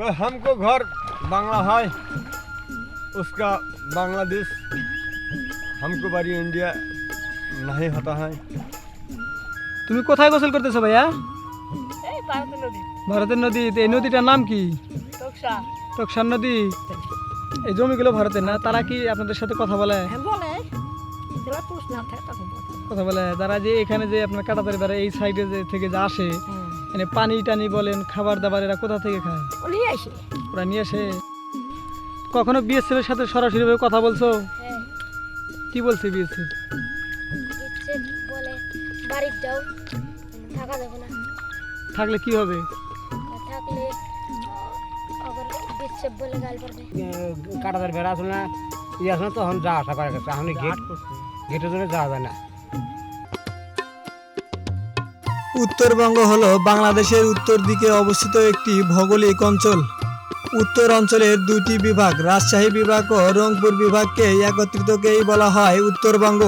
कोई हमको घर बांग्ला है उसका बांग्लादेश हमको बारी इंडिया नहीं होता है তুমি কোথায় গোসল করতেছো ভাইয়া এই ভারতের নদী ভারতের নদী এই নদীটার নাম কি টকসা টকসার নদী এই জমিগুলো ভারতের না তারা কি আপনাদের সাথে কথা বলে হ্যাঁ বলে যেটা পুষ না থাকে তখন বলে কথা বলে তারা যে এখানে যে আপনার কাটাতারি বেড়া এই সাইডে যে থেকে যে আসে হুম। মানে পানি টানি বলেন খাবার দাবার এরা কোথা থেকে খায়? নিয়ে আসে। ওরা নিয়ে আসে। কখনো বিএসএফ এর সাথে সরাসরিভাবে কথা বলছো? হ্যাঁ। কি বলছে বিএসএফ? বলে বাড়ির যাও থাকা যাবে না। থাকলে কি হবে? থাকলে আবার বিচ্ছে বলে গাল পড়বে। কাটাতার বেড়া আসলে না ইয়ে আসলে তখন যা আসা করে গেছে। এখন গেট গেটের জন্য যাওয়া যায় না। উত্তরবঙ্গ হলো বাংলাদেশের উত্তর দিকে অবস্থিত একটি ভৌগোলিক অঞ্চল। উত্তর অঞ্চলের দুটি বিভাগ, রাজশাহী বিভাগ ও রংপুর বিভাগকে একত্রিতকেই বলা হয় উত্তরবঙ্গ।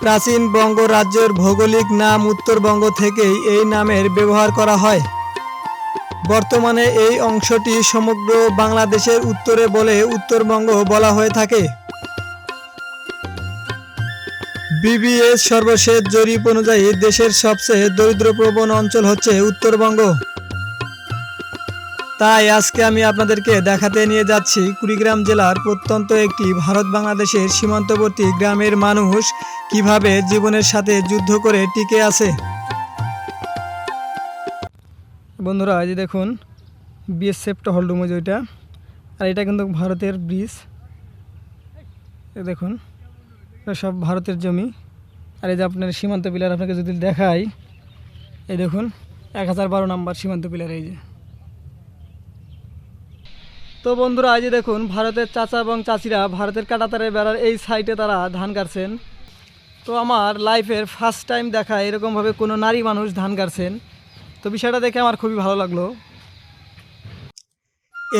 প্রাচীন বঙ্গ রাজ্যের ভৌগোলিক নাম উত্তরবঙ্গ থেকেই এই নামের ব্যবহার করা হয়। বর্তমানে এই অংশটি সমগ্র বাংলাদেশের উত্তরে বলে উত্তরবঙ্গ বলা হয়ে থাকে। বিবিএস সর্বশেষ জরিপ অনুযায়ী দেশের সবচেয়ে দরিদ্রপ্রবণ অঞ্চল হচ্ছে উত্তরবঙ্গ। তাই আজকে আমি আপনাদেরকে দেখাতে নিয়ে যাচ্ছি কুড়িগ্রাম জেলার প্রত্যন্ত একটি ভারত বাংলাদেশের সীমান্তবর্তী গ্রামের মানুষ কীভাবে জীবনের সাথে যুদ্ধ করে টিকে আছে। বন্ধুরা, এই যে দেখুন বিএসএফ টহলডুম ওই যে ওইটা। আর এটা কিন্তু ভারতের ব্রিজ দেখুন। সব ভারতের জমি। আর এই যে আপনার সীমান্ত পিলার আপনাকে যদি দেখাই, এই দেখুন, এক হাজার বারো নাম্বার সীমান্ত পিলার এই যে। তো বন্ধুরা যে দেখুন, ভারতের চাচা এবং চাচিরা ভারতের কাটাতারে বেড়ার এই সাইটে তারা ধান কাটছেন। তো আমার লাইফের ফার্স্ট টাইম দেখা এরকমভাবে কোনো নারী মানুষ ধান কাটছেন। তো বিষয়টা দেখে আমার খুবই ভালো লাগল।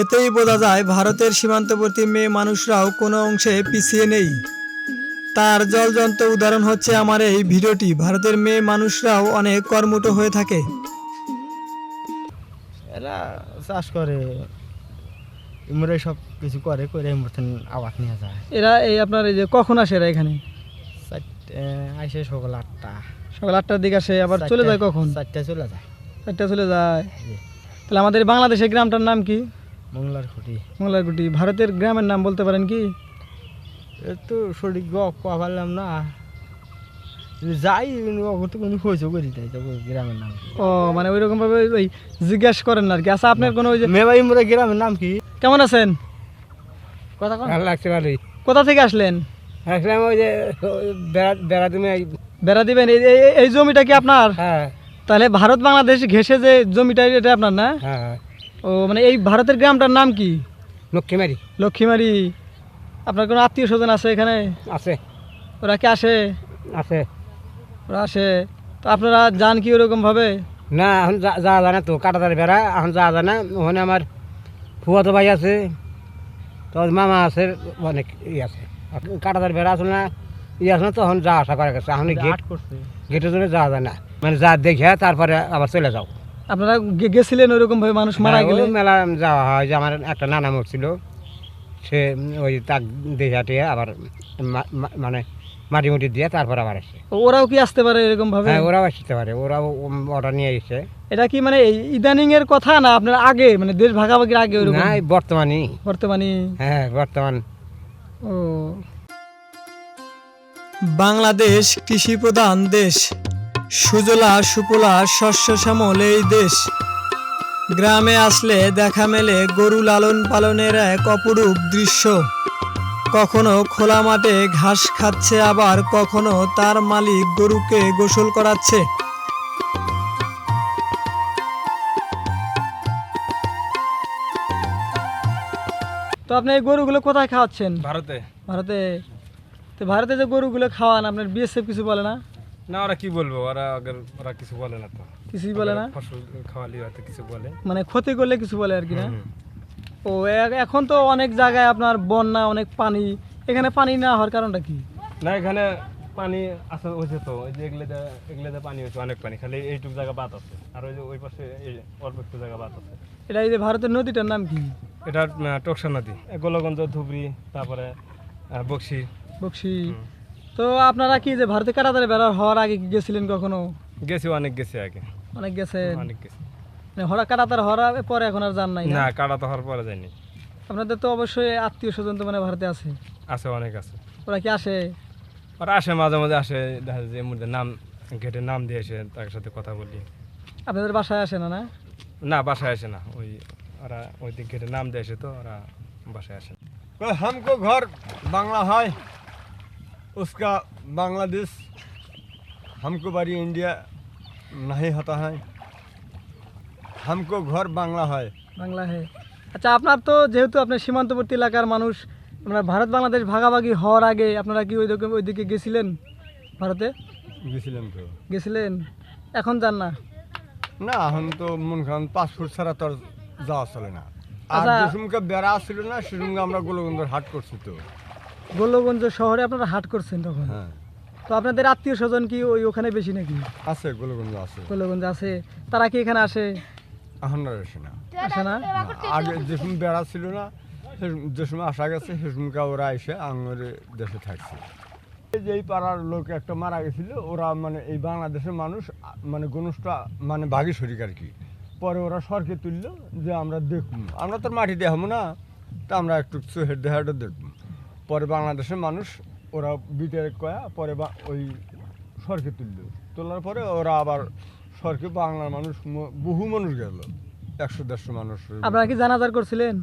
এতেই বোঝা যায়, ভারতের সীমান্তবর্তী মেয়ে মানুষরাও কোনো অংশে পিছিয়ে নেই। তার জলজন্ত উদাহরণ হচ্ছে আমার এই ভিডিওটি। ভারতের মেয়ে মানুষরাও অনেক কর্মঠ হয়ে থাকে। এরা চাষ করে ইমরে সব কিছু করে করে মতন আবাদ নিয়ে যায়। এরা এই আপনার এই যে কখন আসে এরা এখানে? চারটে আইসে সকাল আটটা। সকাল আটটার দিকে আসে আবার চলে যায় কখন? চারটে চলে যায়। চারটা চলে যায়। তাহলে আমাদের বাংলাদেশের গ্রামটার নাম কি? মংলার খুঁটি মোংলারগুটি ভারতের গ্রামের নাম বলতে পারেন কি? এ তো সঠিক গপ পারলাম না। যাই কোনো করি তাই তো গ্রামের নাম ও মানে ওই রকম ভাবে ওই জিজ্ঞাসা করেন না আর কি। আচ্ছা আপনার কোনো ওই যে ইমরে গ্রামের নাম কি? কেমন আছেন? কথা ভালো লাগছে ভালোই। কোথা থেকে আসলেন? আসলাম ওই যে বেড়া বেড়া বেড়া দিবেন। এই এই- এই জমিটা কি আপনার? হ্যাঁ। তাহলে ভারত বাংলাদেশ ঘেসে যে জমিটা এটা আপনার না? হ্যাঁ হ্যাঁ। ও মানে এই ভারতের গ্রামটার নাম কি? লক্ষ্মীমারি লক্ষ্মীমারি আপনার কোনো আত্মীয় স্বজন আছে এখানে? আছে। ওরা কি আসে? আছে। ওরা আসে। তো আপনারা যান কি ওরকম ভাবে? না এখন যা- যাওয়া যায় না তো কাটাতার বেড়া এখন যাওয়া যায় না। ওখানে আমার ফুয়াতো ভাই আছে তো মামা আছে অনেক ই আছে। কাটাতার বেড়া আসলে না ই আছে না তখন যা আসা করা গেছে। এখন গেট করছে। গেটের জন্য যাওয়া যায় না। মানে যা দেখে তারপরে আবার চলে যাও। আপনারা গেছিলেন ওরকম ভাবে? মানুষ মারা হ্যাঁ, গেলে? মেলা যাওয়া হয়। যে আমার একটা নানা মরছিল সে ওই তাক দেখে টিয়ে আবার মানে মাটি মুটি দিয়ে তারপর আবার আসে। ওরাও কি আসতে পারে এরকম ভাবে হ্যাঁ ওরাও আসতে পারে। ওরাও অর্ডার নিয়ে এসে। এটা কি মানে এই ইদানিং এর কথা না আপনার আগে? মানে দেশ ভাগাভাগির আগে ওরকম? না এই বর্তমানই? বর্তমানে হ্যাঁ বর্তমান। ও। বাংলাদেশ কৃষি প্রধান দেশ। সুজলা সুফলা শস্য শ্যামল এই দেশ। গ্রামে আসলে দেখা মেলে গরু লালন পালনের এক অপরূপ দৃশ্য। কখনো খোলা মাঠে ঘাস খাচ্ছে আবার কখনো তার মালিক গরুকে গোসল করাচ্ছে। তো আপনি এই গরুগুলো কোথায় খাওয়াচ্ছেন? ভারতে। ভারতে? তো ভারতে যে গরুগুলো খাওয়ান আপনার বিএসএফ কিছু বলে না? না ওরা কি বলব? ওরা আগের ওরা কিছু বলে না তো। কিছুই বলে না? ফসল খাওয়ালি হয়তো কিছু বলে। মানে ক্ষতি করলে কিছু বলে আর কি না? ও এখন তো অনেক জায়গায় আপনার বন্যা অনেক পানি। এখানে পানি না হওয়ার কারণটা কি? না এখানে পানি আসা হয়েছে তো ওই যে এগুলোতে এগুলোতে পানি হয়েছে অনেক পানি। খালি এইটুকু জায়গা বাদ আছে। আর ওই যে ওই পাশে এই অল্প একটু জায়গা বাদ আছে। এটা এই যে ভারতের নদীটার নাম কি? এটা টকসা নদী। গোলগঞ্জ ধুবড়ি তারপরে বক্সি। বক্সি। তো আপনারা কি যে ভারতে কারাদারে বেড়ার হওয়ার আগে গেছিলেন কখনো? গেছি অনেক গেছি আগে। অনেক গেছে অনেক গেছি। মানে পরে এখন আর নাই না? হওয়ার পরে যায়নি আপনাদের তো অবশ্যই আত্মীয় স্বজন তো মানে ভারতে আছে। আছে অনেক আছে। ওরা কি আসে? ওরা আসে মাঝে মাঝে আসে। নাম গেটে নাম তার সাথে কথা বলি। আপনাদের বাসায় আসে না না? না বাসায় আসে না। ওই ওরা ওই দিক গেটে নাম তো ওরা বাসায় আসে ঘর বাংলা হয়। उसका बांग्लादेश हमको बारी इंडिया नहीं होता है हमको घर बांग्ला है বাংলা হ্যাঁ আচ্ছা আপনার তো যেহেতু আপনার সীমান্তবর্তী এলাকার মানুষ আপনার ভারত বাংলাদেশ ভাগাভাগি হওয়ার আগে আপনারা কি ওই দিকে ওইদিকে গেছিলেন ভারতে গেছিলাম তো গেছিলেন এখন যান না না এখন তো মন খান পাসপোর্ট ছাড়া তো আর যাওয়া চলে না আর আচ্ছা। যে সময়কে বেড়া ছিল না সে সঙ্গে আমরা গোলগন্ধর হাট করছি তো গোলগঞ্জ শহরে আপনারা হাট করছেন তখন? হ্যাঁ। তো আপনাদের আত্মীয় স্বজন কি ওই ওখানে বেশি নাকি? আছে গোলগঞ্জ আছে। গোলগঞ্জ আছে। তারা কি এখানে আসে? এখন আর আসে না। আসে না? আগে যে সময় বেড়া ছিল না সে- যে সময় আসা গেছে সে সময়কে ওরা এসে আঙুরে দেশে থাকছে। এই যে এই পাড়ার লোক একটা মারা গেছিল ওরা মানে এই বাংলাদেশের মানুষ মানে গনুষটা মানে বাঘি শরিক আর কি। পরে ওরা সরকে তুললো যে আমরা দেখব আমরা তো মাটি দেখাবো না তা আমরা একটু চোহের দেহাটা দেখব। পরে বাংলাদেশের মানুষ ওরা বিটের কয়া পরে বা ওই সরকে তুললো। তোলার পরে ওরা আবার সরকে বাংলার মানুষ বহু মানুষ গেল। একশো দেড়শো মানুষ। আপনারা কি জানাজার করছিলেন?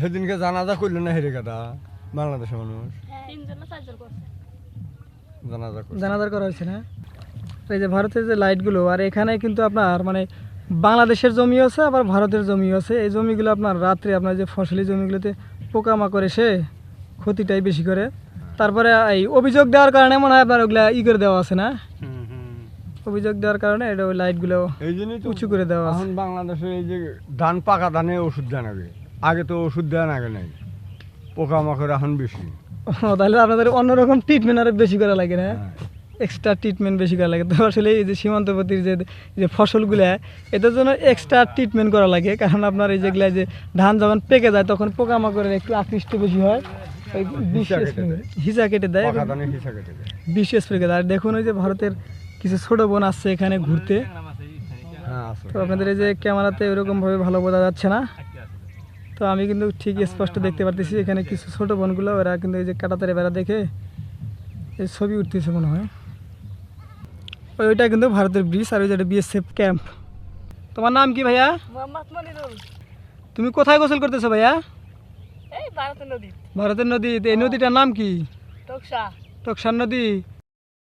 সেদিনকে জানাজা করল না হেরে কাটা বাংলাদেশের মানুষ? তিনজন না চারজন করছে। জানাজার করা হয়েছে না? এই যে ভারতের যে লাইটগুলো আর এখানে কিন্তু আপনার মানে বাংলাদেশের জমি আছে আবার ভারতের জমি আছে। এই জমিগুলো আপনার রাত্রে আপনার যে ফসলি জমিগুলোতে পোকামাকড় এসে ক্ষতিটাই বেশি করে। তারপরে এই অভিযোগ দেওয়ার কারণে মনে হয় আপনার ওগুলা ই করে দেওয়া আছে না? অভিযোগ দেওয়ার কারণে এটা ওই লাইটগুলো এই জন্যই তো উঁচু করে দেওয়া আছে। এখন বাংলাদেশে এই যে ধান পাকা ধানে ওষুধ দেন আগে আগে তো ওষুধ দেন আগে নাই। পোকামাকড় এখন বেশি। ও, তাহলে আপনাদের অন্যরকম ট্রিটমেন্ট আরও বেশি করা লাগে না? হ্যাঁ। এক্সট্রা ট্রিটমেন্ট বেশি করা লাগে। তো আসলে এই যে সীমান্তবর্তীর যে যে ফসলগুলো এটার জন্য এক্সট্রা ট্রিটমেন্ট করা লাগে। কারণ আপনার এই যেগুলা যে ধান যখন পেকে যায় তখন পোকামাকড়ের একটু আকৃষ্ট বেশি হয়। হিসা কেটে দেয়। হিসা কেটে দেয় কেটে স্প্রে করে আর দেখুন ওই যে ভারতের কিছু ছোট বোন আসছে এখানে ঘুরতে। হ্যাঁ তো আপনাদের এই যে ক্যামেরাতে ওরকমভাবে ভালো বোঝা যাচ্ছে না। তো আমি কিন্তু ঠিক স্পষ্ট দেখতে পারতেছি এখানে কিছু ছোট বোনগুলো ওরা কিন্তু এই যে কাটাতারে বেড়া দেখে এই ছবি উঠতেছে মনে হয়। ওইটা কিন্তু ভারতের ব্রিজ আর ওই যেটা বিএসএফ ক্যাম্প তোমার নাম কি ভাইয়া? তুমি কোথায় গোসল করতেছো ভাইয়া? ভারতের নদী। ভারতের নদী এই নদীটার নাম কি? টকসা টকসার নদী।